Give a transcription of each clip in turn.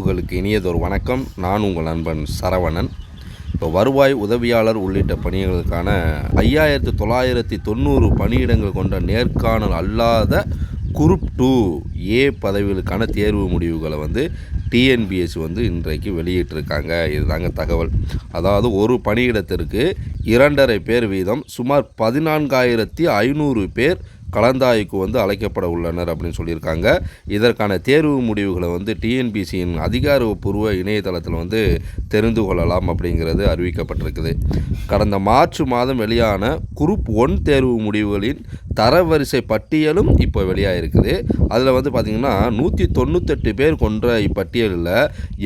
நேயர்களுக்கு இனியதொரு வணக்கம். நான் உங்கள் நண்பன் சரவணன். இப்போ வருவாய் உதவியாளர் உள்ளிட்ட பணிகளுக்கான ஐயாயிரத்து தொள்ளாயிரத்தி தொண்ணூறு பணியிடங்கள் கொண்ட நேர்காணல் அல்லாத குரூப் டூ ஏ பதவிகளுக்கான தேர்வு முடிவுகளை வந்து டிஎன்பிஎஸ் வந்து இன்றைக்கு வெளியிட்டிருக்காங்க. இதுதாங்க தகவல். அதாவது ஒரு பணியிடத்திற்கு இரண்டரை பேர் வீதம் சுமார் பதினான்காயிரத்தி ஐநூறு பேர் கலந்தாய்வுக்கு வந்து அழைக்கப்பட உள்ளனர் அப்படின்னு சொல்லியிருக்காங்க. இதற்கான தேர்வு முடிவுகளை வந்து டிஎன்பிசியின் அதிகாரப்பூர்வ இணையதளத்தில் வந்து தெரிந்து கொள்ளலாம் அப்படிங்கிறது அறிவிக்கப்பட்டிருக்குது. கடந்த மார்ச் மாதம் வெளியான குரூப் ஒன் தேர்வு முடிவுகளின் தரவரிசை பட்டியலும் இப்போ வெளியாகிருக்குது அதில் வந்து பார்த்திங்கன்னா நூற்றி தொண்ணூத்தெட்டு பேர் கொன்ற இப்பட்டியலில்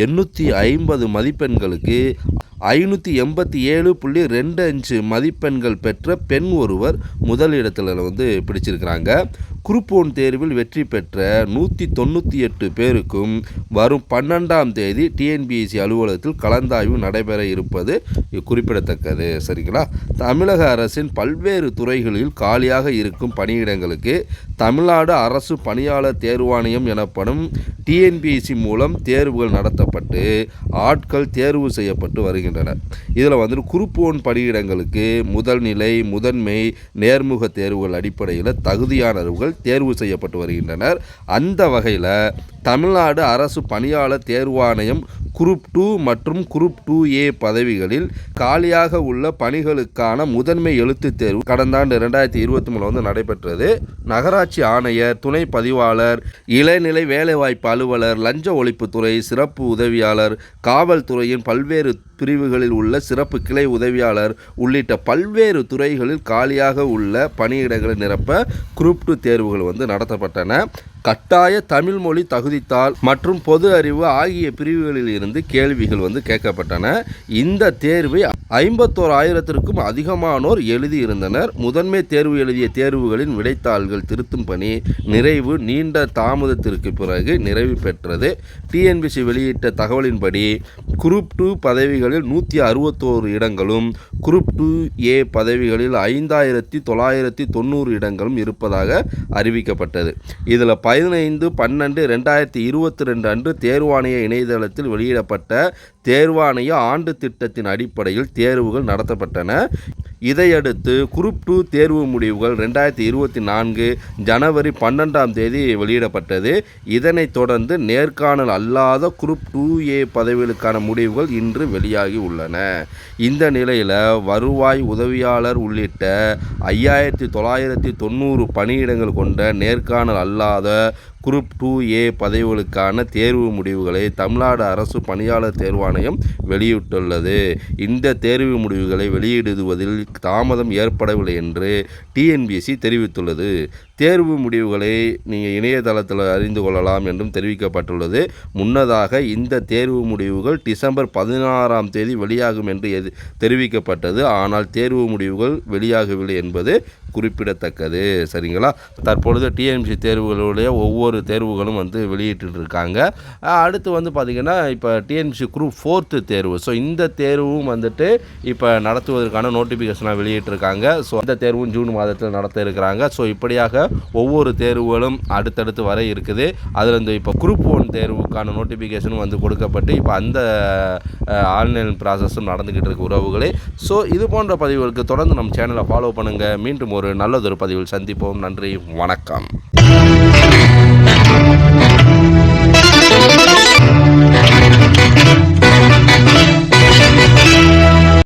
எண்ணூற்றி ஐம்பது மதிப்பெண்களுக்கு ஐநூற்றி எண்பத்தி ஏழு புள்ளி ரெண்டு அஞ்சு மதிப்பெண்கள் பெற்ற பெண் ஒருவர் முதலிடத்தில் வந்து பிடிச்சிருக்கிறாங்க குரூப் ஒன் தேர்வில் வெற்றி பெற்ற நூற்றி தொண்ணூற்றி எட்டு பேருக்கும் வரும் பன்னெண்டாம் தேதி டிஎன்பிஎஸ்சி அலுவலகத்தில் கலந்தாய்வு நடைபெற இருப்பது குறிப்பிடத்தக்கது. சரிங்களா? தமிழக அரசின் பல்வேறு துறைகளில் காலியாக இருக்கும் பணியிடங்களுக்கு தமிழ்நாடு அரசு பணியாளர் தேர்வாணையம் எனப்படும் டிஎன்பிஎஸ்சி மூலம் தேர்வுகள் நடத்தப்பட்டு ஆட்கள் தேர்வு செய்யப்பட்டு வருகின்றனர். இதில் வந்துட்டு குரூப் ஒன் பணியிடங்களுக்கு முதல் நிலை முதன்மை நேர்முக தேர்வுகள் அடிப்படையில் தகுதியானவர்கள் தேர்வு செய்யப்பட்டு வருகின்றனர். அந்த வகையில் தமிழ்நாடு அரசு பணியாளர் தேர்வாணையம் குரூப் டூ மற்றும் குரூப் டூ ஏ பதவிகளில் காலியாக உள்ள பணிகளுக்கான முதன்மை எழுத்துத் தேர்வு கடந்த ஆண்டு ரெண்டாயிரத்தி இருபத்தி மூணு வந்து நடைபெற்றது. நகராட்சி ஆணையர் துணை பதிவாளர் இளநிலை வேலைவாய்ப்பு அலுவலர் லஞ்ச ஒழிப்புத்துறை சிறப்பு உதவியாளர் காவல்துறையின் பல்வேறு பிரிவுகளில் உள்ள சிறப்பு கிளை உதவியாளர் உள்ளிட்ட பல்வேறு துறைகளில் காலியாக உள்ள பணியிடங்களை நிரப்ப குரூப் டூ தேர்வுகள் வந்து நடத்தப்பட்டன. கட்டாய தமிழ் மொழி தகுதித்தாள் மற்றும் பொது அறிவு ஆகிய பிரிவுகளில் இருந்து கேள்விகள் வந்து கேட்கப்பட்டன. இந்த தேர்வை ஐம்பத்தோரு ஆயிரத்திற்கும் அதிகமானோர் எழுதியிருந்தனர். முதன்மை தேர்வு எழுதிய தேர்வுகளின் விடைத்தாள்கள் திருத்தும் பணி நிறைவு நீண்ட தாமதத்திற்கு பிறகு நிறைவு பெற்றது. டிஎன்பிசி வெளியிட்ட தகவலின்படி குரூப் டூ பதவிகளில் நூற்றி அறுபத்தோரு இடங்களும் குரூப் டூ ஏ பதவிகளில் ஐந்தாயிரத்தி தொள்ளாயிரத்தி தொண்ணூறு இடங்களும் இருப்பதாக அறிவிக்கப்பட்டது. இதில் பதினைந்து பன்னெண்டு ரெண்டாயிரத்தி இருபத்தி ரெண்டு அன்று தேர்வாணைய இணையதளத்தில் வெளியிடப்பட்ட தேர்வாணைய ஆண்டு திட்டத்தின் அடிப்படையில் தேர்வுகள் நடத்தப்பட்டன. இதையடுத்து குரூப் டூ தேர்வு முடிவுகள் ரெண்டாயிரத்தி இருபத்தி நான்கு ஜனவரி பன்னெண்டாம் தேதி வெளியிடப்பட்டது. இதனைத் தொடர்ந்து நேர்காணல் அல்லாத குரூப் டூ ஏ பதவிகளுக்கான முடிவுகள் இன்று வெளியாகி உள்ளன. இந்த நிலையில் வருவாய் உதவியாளர் உள்ளிட்ட ஐயாயிரத்தி தொள்ளாயிரத்தி தொண்ணூறு பணியிடங்கள் கொண்ட நேர்காணல் அல்லாத குரூப் டூ ஏ பதவிகளுக்கான தேர்வு முடிவுகளை தமிழ்நாடு அரசு பணியாளர் தேர்வாணையம் வெளியிட்டுள்ளது. இந்த தேர்வு முடிவுகளை வெளியிடுவதில் தாமதம் ஏற்படவில்லை என்று டிஎன்பிஎஸ்சி தெரிவித்துள்ளது. தேர்வு முடிவுகளை நீங்கள் இணையதளத்தில் அறிந்து கொள்ளலாம் என்றும் தெரிவிக்கப்பட்டுள்ளது. முன்னதாக இந்த தேர்வு முடிவுகள் டிசம்பர் பதினாறாம் தேதி வெளியாகும் என்று எது தெரிவிக்கப்பட்டது. ஆனால் தேர்வு முடிவுகள் வெளியாகவில்லை என்பது குறிப்பிடத்தக்கது. சரிங்களா? தற்பொழுது டிஎன்பிசி தேர்வுகளுடைய ஒவ்வொரு தேர்வுகளும் வந்து வெளியிட்டுருக்காங்க. அடுத்து வந்து பார்த்திங்கன்னா இப்போ டிஎன்பிசி குரூப் ஃபோர்த்து தேர்வு. ஸோ இந்த தேர்வும் வந்துட்டு இப்போ நடத்துவதற்கான நோட்டிஃபிகேஷனாக வெளியிட்டிருக்காங்க. ஸோ இந்த தேர்வும் ஜூன் மாதத்தில் நடத்த இருக்கிறாங்க. ஸோ இப்படியாக ஒவ்வொரு தேர்வுகளும் அடுத்தடுத்து வர இருக்குது. அதில் இந்த இப்போ குரூப் ஒன் தேர்வுக்கான நோட்டிஃபிகேஷனும் வந்து கொடுக்கப்பட்டு இப்போ அந்த ஆன்லைன் ப்ராசஸும் நடந்துக்கிட்டு இருக்கு உறவுகளே. ஸோ இது போன்ற பதிவுகளுக்கு தொடர்ந்து நம்ம சேனலை ஃபாலோ பண்ணுங்கள் மீண்டும் ஒரு நல்லதொரு பதிவில் சந்திப்போம். நன்றி வணக்கம்.